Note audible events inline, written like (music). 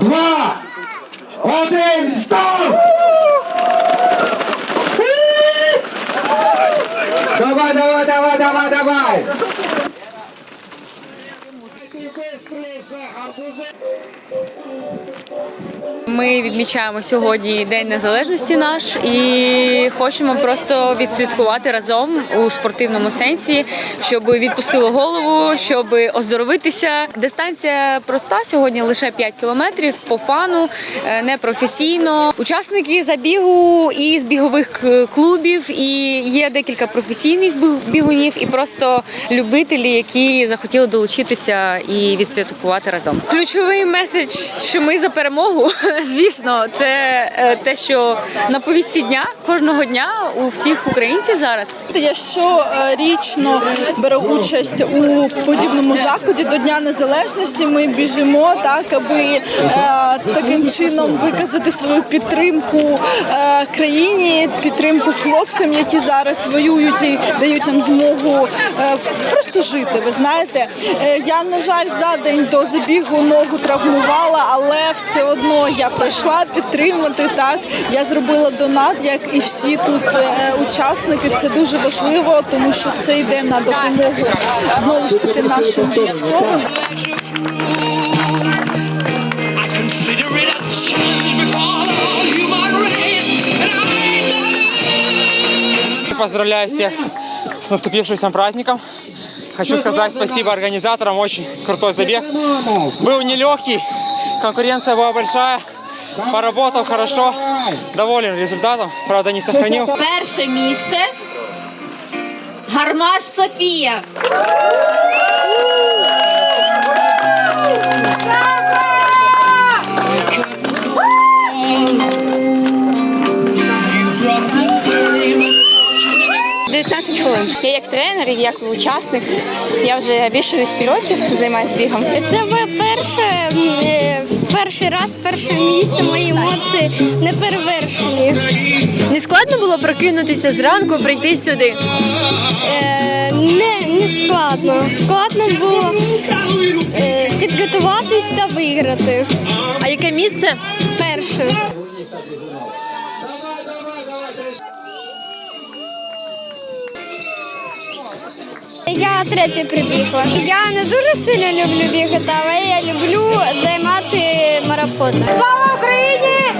два, один, стоп! Давай, давай, давай, давай, давай! Ми відмічаємо сьогодні День Незалежності наш і хочемо просто відсвяткувати разом у спортивному сенсі, щоб відпустило голову, щоб оздоровитися. Дистанція проста сьогодні лише 5 кілометрів по фану, е, непрофесійно. Учасники забігу і з бігових клубів, і є декілька професійних бігунів, і просто любителі, які захотіли долучитися і відсвяткувати разом. Ключовий меседж, що ми за перемогу. (laughs) Звісно, це е, те, що на повісті дня кожного дня у всіх українців зараз. Я щорічно беру участь у подібному заході до Дня Незалежності. Ми біжимо так, аби е, таким чином виказати свою підтримку е, країні, підтримку хлопцям, які зараз воюють і дають нам змогу просто жити. Ви знаєте, я на жаль за день до забігу ногу травмувала, але все одно я прийшла підтримати. Так я зробила донат, як і всі тут е, учасники. Це дуже важливо, тому що це йде на допомогу знову ж таки нашим військовим. Поздравляю всех с наступившимся праздником. Хочу сказать спасибо организаторам, очень крутой забег. Был нелегкий, конкуренция была большая. Поработал хорошо, доволен результатом, правда не сохранил. Перше місце. Гармаш Софія. 19 хвилин. Я як тренер, і як учасник. Я вже більше 10 років займаюся бігом. Це моє перше е, перший раз, перше місце. Мої емоції не перевершені. Не складно було прокинутися зранку, прийти сюди. Е, не, не складно. Складно було е, підготуватись та виграти. А яке місце? Перше. Я третє прибігла. Я не дуже сильно люблю бігати, але я люблю займати марафон. Слава Україні!